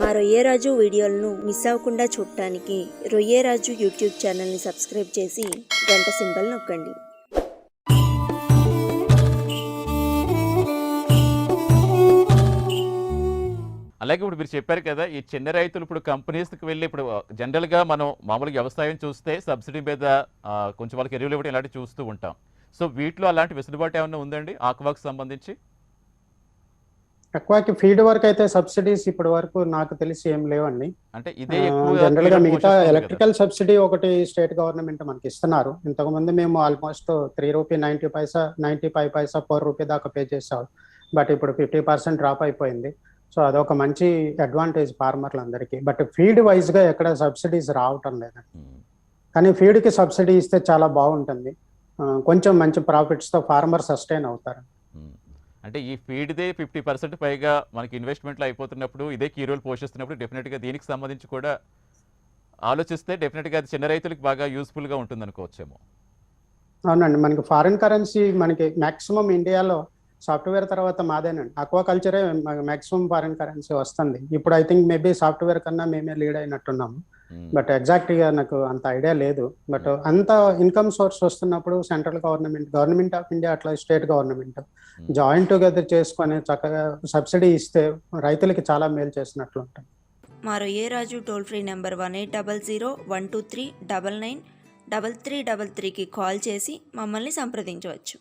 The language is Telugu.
మా రొయ్యరాజు వీడియోలను మిస్ అవ్వకుండా చూడటానికి రొయ్యరాజు యూట్యూబ్ ఛానల్ని సబ్స్క్రైబ్ చేసి గంట సింబల్ నొక్కండి. అలాగే ఇప్పుడు మీరు చెప్పారు కదా ఈ చిన్న రైతులు ఇప్పుడు కంపెనీస్కి వెళ్ళి ఇప్పుడు జనరల్గా మనం మామూలుగా వ్యవసాయం చూస్తే సబ్సిడీ మీద కొంచెం వాళ్ళకి ఎరువులు ఇవ్వడం ఇలాంటివి చూస్తూ ఉంటాం. సో వీటిలో అలాంటి వెసులుబాటు ఏమైనా ఉందండి? ఆక్వాకి సంబంధించి? ఎక్కువకి ఫీడ్ వరకు అయితే సబ్సిడీస్ ఇప్పటి వరకు నాకు తెలిసి ఏం లేవండి. అంటే ఇదే జనరల్గా మిగతా. ఎలక్ట్రికల్ సబ్సిడీ ఒకటి స్టేట్ గవర్నమెంట్ మనకి ఇస్తున్నారు ఇంతకు ముందు మేము almost three rupee ninety paisa ninety five paisa four rupee దాకా పే చేసాం బట్ ఇప్పుడు ఫిఫ్టీ పర్సెంట్ డ్రాప్ అయిపోయింది. సో అదొక మంచి అడ్వాంటేజ్ ఫార్మర్లందరికీ బట్ ఫీడ్ వైజ్గా ఎక్కడ సబ్సిడీస్ రావటం లేదు ఉమ్. కానీ ఫీడ్కి సబ్సిడీ ఇస్తే చాలా బాగుంటుంది. కొంచెం మంచి ప్రాఫిట్స్తో ఫార్మర్ సస్టైన్ అవుతారు. అంటే ఈ ఫీడ్దే ఫిఫ్టీ పర్సెంట్ పైగా మనకి ఇన్వెస్ట్మెంట్లో అయిపోతున్నప్పుడు ఇదే కీ రోల్ పోషిస్తున్నప్పుడు డెఫినెట్గా దీనికి సంబంధించి కూడా ఆలోచిస్తే డెఫినెట్గా అది చిన్న రైతులకు బాగా యూస్ఫుల్గా ఉంటుంది అనుకోవచ్చేమో అవునండి. మనకి ఫారిన్ కరెన్సీ మనకి మాక్సిమం ఇండియాలో సాఫ్ట్వేర్ తర్వాత మాదేనండి. అక్వాకల్చరే మాక్సిమం ఫారిన్ కరెన్సీ వస్తుంది. ఇప్పుడు ఐ థింక్ మేబీ సాఫ్ట్వేర్ కన్నా మేమే లీడ్ అయినట్టున్నాము. బట్ ఎగ్జాక్ట్గా నాకు అంత ఐడియా లేదు. బట్ అంత ఇన్కమ్ సోర్స్ వస్తున్నప్పుడు central government government of India అట్లా స్టేట్ గవర్నమెంట్. జాయింట్ టుగెదర్ చేసుకొని చక్కగా సబ్సిడీ ఇస్తే రైతులకి చాలా మేలు చేసినట్లు ఉంటుంది. మా Royyaraju toll free number one eight double zero one two three double nine double three double త్రీకి కాల్ చేసి మమ్మల్ని సంప్రదించవచ్చు.